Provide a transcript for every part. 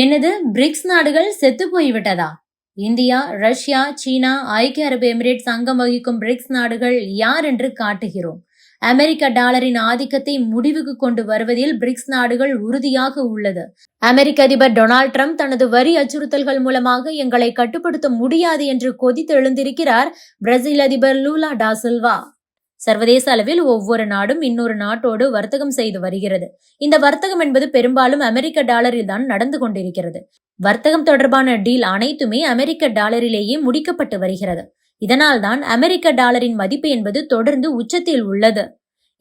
என்னது பிரிக்ஸ் நாடுகள் செத்து போய்விட்டதா? இந்தியா ரஷ்யா சீனா ஐக்கிய அரபு எமிரேட்ஸ் அங்கம் வகிக்கும் பிரிக்ஸ் நாடுகள் யார் என்று காட்டுகிறோம். அமெரிக்க டாலரின் ஆதிக்கத்தை முடிவுக்கு கொண்டு வருவதில் பிரிக்ஸ் நாடுகள் உறுதியாக உள்ளது. அமெரிக்க அதிபர் டொனால்ட் ட்ரம்ப் தனது வரி அச்சுறுத்தல்கள் மூலமாக எங்களை கட்டுப்படுத்த முடியாது என்று கொதித்தெழுந்திருக்கிறார் பிரேசில் அதிபர் லூலா டாசில்வா சர்வதேச அளவில் ஒவ்வொரு நாடும் இன்னொரு நாட்டோடு வர்த்தகம் செய்து வருகிறது. இந்த வர்த்தகம் என்பது பெரும்பாலும் அமெரிக்க டாலரில் தான் நடந்து கொண்டிருக்கிறது. வர்த்தகம் தொடர்பான டீல் அனைத்துமே அமெரிக்க டாலரிலேயே முடிக்கப்பட்டு வருகிறது. இதனால்தான் அமெரிக்க டாலரின் மதிப்பு என்பது தொடர்ந்து உச்சத்தில் உள்ளது.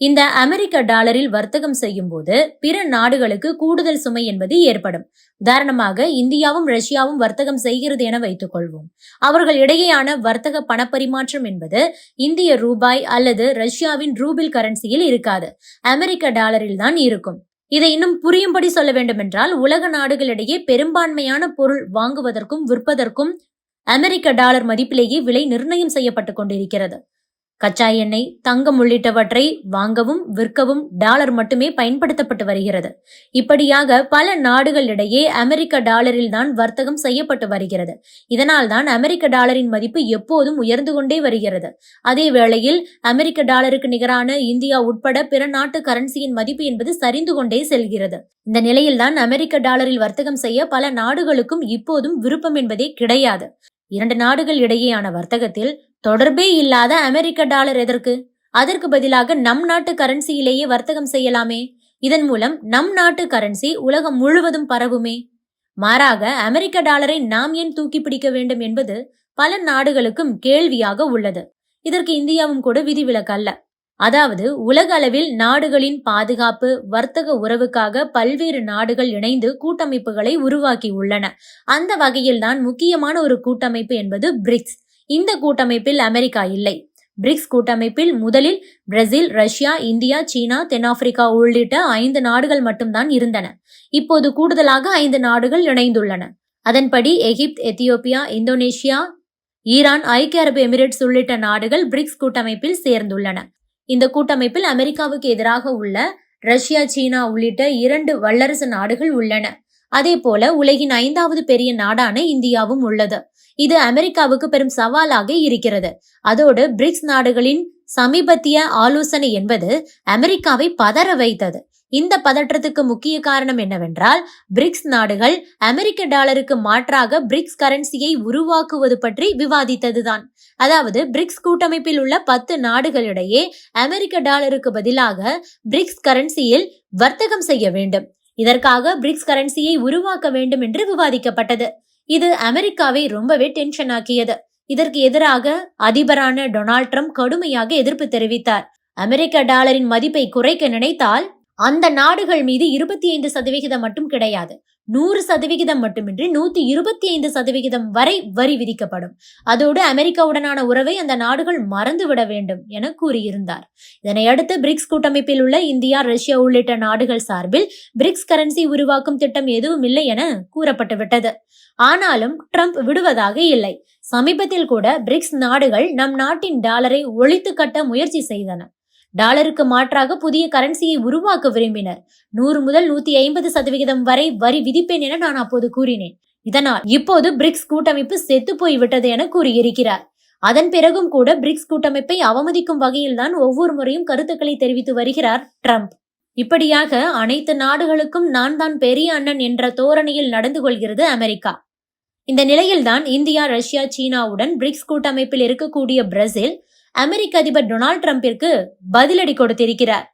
இந்த அமெரிக்க டாலரில் வர்த்தகம் செய்யும் போது பிற நாடுகளுக்கு கூடுதல் சுமை என்பது ஏற்படும். உதாரணமாக இந்தியாவும் ரஷ்யாவும் வர்த்தகம் செய்கிறது என வைத்துக் கொள்வோம் அவர்கள் இடையேயான வர்த்தக பணப்பரிமாற்றம் என்பது இந்திய ரூபாய் அல்லது ரஷ்யாவின் ரூபில் கரன்சியில் இருக்காது. அமெரிக்க டாலரில் தான் இருக்கும். இதை இன்னும் புரியும்படி சொல்ல வேண்டுமென்றால் உலக நாடுகளிடையே பெரும்பான்மையான பொருள் வாங்குவதற்கும் விற்பதற்கும் அமெரிக்க டாலர் மதிப்பிலேயே விலை நிர்ணயம் செய்யப்பட்டுக் கொண்டிருக்கிறது. கச்சா எண்ணெய் தங்கம் உள்ளிட்டவற்றை வாங்கவும் விற்கவும் டாலர் மட்டுமே பயன்படுத்தப்பட்டு வருகிறது. இப்படியாக பல நாடுகளிடையே அமெரிக்க டாலரில் தான் வர்த்தகம் செய்யப்பட்டு வருகிறது. இதனால் தான் அமெரிக்க டாலரின் மதிப்பு எப்போதும் உயர்ந்து கொண்டே வருகிறது. அதே வேளையில் அமெரிக்க டாலருக்கு நிகரான இந்தியா உட்பட பிற நாட்டு கரன்சியின் மதிப்பு என்பது சரிந்து கொண்டே செல்கிறது. இந்த நிலையில்தான் அமெரிக்க டாலரில் வர்த்தகம் செய்ய பல நாடுகளுக்கும் இப்போதும் விருப்பம் என்பதே கிடையாது. இரண்டு நாடுகள் இடையேயான வர்த்தகத்தில் தொடர்பே இல்லாத அமெரிக்க டாலர் எதற்கு? அதற்கு பதிலாக நம் நாட்டு கரன்சியிலேயே வர்த்தகம் செய்யலாமே. இதன் மூலம் நம் நாட்டு கரன்சி உலகம் முழுவதும் பரவுமே. மாறாக அமெரிக்க டாலரை நாம் ஏன் தூக்கி பிடிக்க வேண்டும் என்பது பல நாடுகளுக்கும் கேள்வியாக உள்ளது. இதற்கு இந்தியாவும் கூட விதிவிலக்கல்ல அதாவது உலக அளவில் நாடுகளின் பாதுகாப்பு வர்த்தக உறவுக்காக பல்வேறு நாடுகள் இணைந்து கூட்டமைப்புகளை உருவாக்கி உள்ளன. அந்த வகையில்தான் முக்கியமான ஒரு கூட்டமைப்பு என்பது பிரிக்ஸ். இந்த கூட்டமைப்பில் அமெரிக்கா இல்லை. பிரிக்ஸ் கூட்டமைப்பில் முதலில் பிரேசில் ரஷ்யா இந்தியா சீனா தென்னாப்பிரிக்கா உள்ளிட்ட ஐந்து நாடுகள் மட்டும்தான் இருந்தன. இப்போது கூடுதலாக ஐந்து நாடுகள் இணைந்துள்ளன. அதன்படி எகிப்த் எத்தியோப்பியா இந்தோனேஷியா ஈரான் ஐக்கிய அரபு எமிரேட்ஸ் உள்ளிட்ட நாடுகள் பிரிக்ஸ் கூட்டமைப்பில் சேர்ந்துள்ளன. இந்த கூட்டமைப்பில் அமெரிக்காவுக்கு எதிராக உள்ள ரஷ்யா சீனா உள்ளிட்ட இரண்டு வல்லரசு நாடுகள் உள்ளன. அதே போல உலகின் ஐந்தாவது பெரிய நாடான இந்தியாவும் உள்ளது. இது அமெரிக்காவுக்கு பெரும் சவாலாக இருக்கிறது. அதோடு பிரிக்ஸ் நாடுகளின் சமீபத்திய ஆலோசனை என்பது அமெரிக்காவை பதற வைத்தது. இந்த பதற்றத்துக்கு முக்கிய காரணம் என்னவென்றால் பிரிக்ஸ் நாடுகள் அமெரிக்க டாலருக்கு மாற்றாக பிரிக்ஸ் கரன்சியை உருவாக்குவது பற்றி விவாதித்ததுதான். அதாவது பிரிக்ஸ் கூட்டமைப்பில் உள்ள பத்து நாடுகளிடையே அமெரிக்க டாலருக்கு பதிலாக பிரிக்ஸ் கரன்சியில் வர்த்தகம் செய்ய வேண்டும். இதற்காக பிரிக்ஸ் கரன்சியை உருவாக்க வேண்டும் என்று விவாதிக்கப்பட்டது. இது அமெரிக்காவை ரொம்பவே டென்ஷன் ஆக்கியது. இதற்கு எதிராக அதிபரான டொனால்ட் ட்ரம்ப் கடுமையாக எதிர்ப்பு தெரிவித்தார். அமெரிக்க டாலரின் மதிப்பை குறைக்க நினைத்தால் அந்த நாடுகள் மீது இருபத்தி ஐந்து சதவிகிதம் மட்டும் கிடையாது. நூறு சதவிகிதம் மட்டுமின்றி நூத்தி இருபத்தி ஐந்து சதவிகிதம் வரை வரி விதிக்கப்படும். அதோடு அமெரிக்காவுடனான உறவை அந்த நாடுகள் மறந்துவிட வேண்டும் என கூறியிருந்தார். இதனையடுத்து பிரிக்ஸ் கூட்டமைப்பில் உள்ள இந்தியா ரஷ்யா உள்ளிட்ட நாடுகள் சார்பில் பிரிக்ஸ் கரன்சி உருவாக்கும் திட்டம் எதுவும் இல்லை என கூறப்பட்டுவிட்டது. ஆனாலும் ட்ரம்ப் விடுவதாக இல்லை. சமீபத்தில் கூட பிரிக்ஸ் நாடுகள் நம் நாட்டின் டாலரை ஒழித்து கட்ட முயற்சி செய்தன. டாலருக்கு மாற்றாக புதிய கரன்சியை உருவாக்க விரும்பினர். நூறு முதல் நூத்தி ஐம்பது சதவிகிதம் வரை வரி விதிப்பேன் என நான் அப்போது கூறினேன். இதனால் இப்போது பிரிக்ஸ் கூட்டமைப்பு செத்து போய்விட்டது என கூறியிருக்கிறார். அதன் பிறகும் கூட பிரிக்ஸ் கூட்டமைப்பை அவமதிக்கும் வகையில்தான் ஒவ்வொரு முறையும் கருத்துக்களை தெரிவித்து வருகிறார் ட்ரம்ப். இப்படியாக அனைத்து நாடுகளுக்கும் நான் தான் பெரிய அண்ணன் என்ற தோரணையில் நடந்து கொள்கிறது அமெரிக்கா. இந்த நிலையில்தான் இந்தியா ரஷ்யா சீனாவுடன் பிரிக்ஸ் கூட்டமைப்பில் இருக்கக்கூடிய பிரேசில் அமெரிக்க அதிபர் டொனால்ட் ட்ரம்பிற்கு பதிலடி கொடுத்திருக்கிறார்.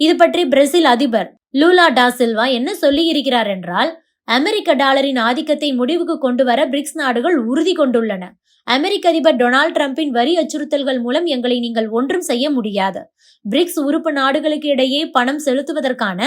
இது பற்றி பிரேசில் அதிபர் லூலா டா சில்வா என்ன சொல்லி இருக்கிறார் என்றால் அமெரிக்க டாலரின் ஆதிக்கத்தை முடிவுக்கு கொண்டு வர பிரிக்ஸ் நாடுகள் உறுதி கொண்டுள்ளன. அமெரிக்க அதிபர் டொனால்ட் ட்ரம்பின் வரி அச்சுறுத்தல்கள் மூலம் எங்களை நீங்கள் ஒன்றும் செய்ய முடியாது. பிரிக்ஸ் உறுப்பு நாடுகளுக்கு இடையே பணம் செலுத்துவதற்கான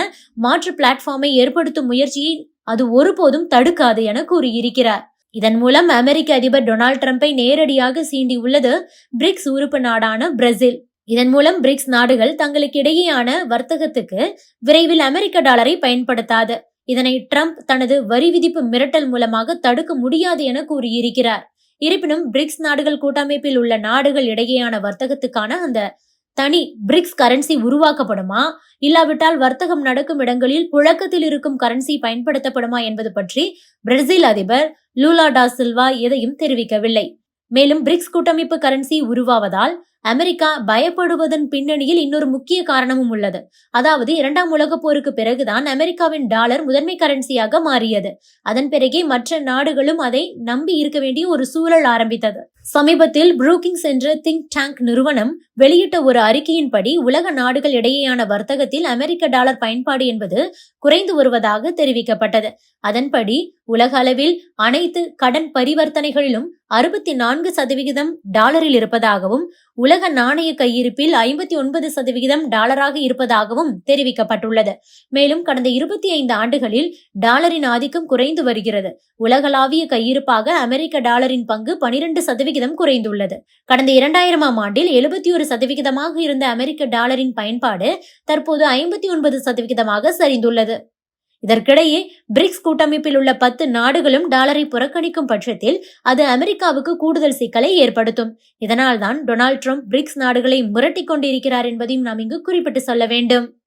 மாற்று பிளாட்ஃபார்மை ஏற்படுத்தும் முயற்சியை அது ஒருபோதும் தடுக்காது என கூறியிருக்கிறார். இதன் மூலம் அமெரிக்க அதிபர் டொனால்ட் ட்ரம்பை நேரடியாக சீண்டி உள்ளது பிரிக்ஸ் உறுப்பு நாடான பிரேசில். இதன் மூலம் பிரிக்ஸ் நாடுகள் தங்களுக்கு இடையேயான வர்த்தகத்துக்கு விரைவில் அமெரிக்க டாலரை பயன்படுத்தாது. இதனை ட்ரம்ப் தனது வரி விதிப்பு மிரட்டல் மூலமாக தடுக்க முடியாது என கூறியிருக்கிறார். இருப்பினும் பிரிக்ஸ் நாடுகள் கூட்டமைப்பில் உள்ள நாடுகள் இடையேயான வர்த்தகத்துக்கான அந்த தனி பிரிக்ஸ் கரன்சி உருவாக்கப்படுமா? இல்லாவிட்டால் வர்த்தகம் நடக்கும் இடங்களில் புழக்கத்தில் இருக்கும் கரன்சி பயன்படுத்தப்படுமா என்பது பற்றி பிரேசில் அதிபர் லூலா டா சில்வா எதையும் தெரிவிக்கவில்லை. மேலும் பிரிக்ஸ் கூட்டமைப்பு கரன்சி உருவாவதால் அமெரிக்கா பயப்படுவதன் பின்னணியில் இன்னொரு முக்கிய காரணமும் உள்ளது. அதாவது இரண்டாம் உலகப் போருக்கு பிறகுதான் அமெரிக்காவின் டாலர் முதன்மை கரன்சியாக மாறியது. அதன் பிறகே மற்ற நாடுகளும் அதை நம்பி இருக்க வேண்டிய ஒரு சூழல் ஆரம்பித்தது. சமீபத்தில் புரூக்கிங்ஸ் என்ற திங்க் டேங்க் நிறுவனம் வெளியிட்ட ஒரு அறிக்கையின்படி உலக நாடுகள் இடையேயான வர்த்தகத்தில் அமெரிக்க டாலர் பயன்பாடு என்பது குறைந்து வருவதாக தெரிவிக்கப்பட்டது. அதன்படி உலக அளவில் அனைத்து கடன் பரிவர்த்தனைகளிலும் அறுபத்தி நான்கு சதவிகிதம் டாலரில் இருப்பதாகவும் உலக நாணய கையிருப்பில் ஐம்பத்தி ஒன்பது சதவிகிதம் டாலராக இருப்பதாகவும் தெரிவிக்கப்பட்டுள்ளது. மேலும் கடந்த இருபத்தி ஐந்து ஆண்டுகளில் டாலரின் ஆதிக்கம் குறைந்து வருகிறது. உலகளாவிய கையிருப்பாக அமெரிக்க டாலரின் பங்கு பனிரெண்டு சதவிகிதம் குறைந்துள்ளது. கடந்த இரண்டாயிரமாம் ஆண்டில் எழுபத்தி ஒரு சதவிகிதமாக இருந்த அமெரிக்க டாலரின் பயன்பாடு தற்போது ஐம்பத்தி ஒன்பது சதவிகிதமாக சரிந்துள்ளது. இதற்கிடையே பிரிக்ஸ் கூட்டமைப்பில் உள்ள பத்து நாடுகளும் டாலரை புறக்கணிக்கும் பட்சத்தில் அது அமெரிக்காவுக்கு கூடுதல் சிக்கலை ஏற்படுத்தும். இதனால்தான் டொனால்ட் ட்ரம்ப் பிரிக்ஸ் நாடுகளை முரட்டிக் கொண்டிருக்கிறார் என்பதையும் நாம் இங்கு குறிப்பிட்டு சொல்ல வேண்டும்.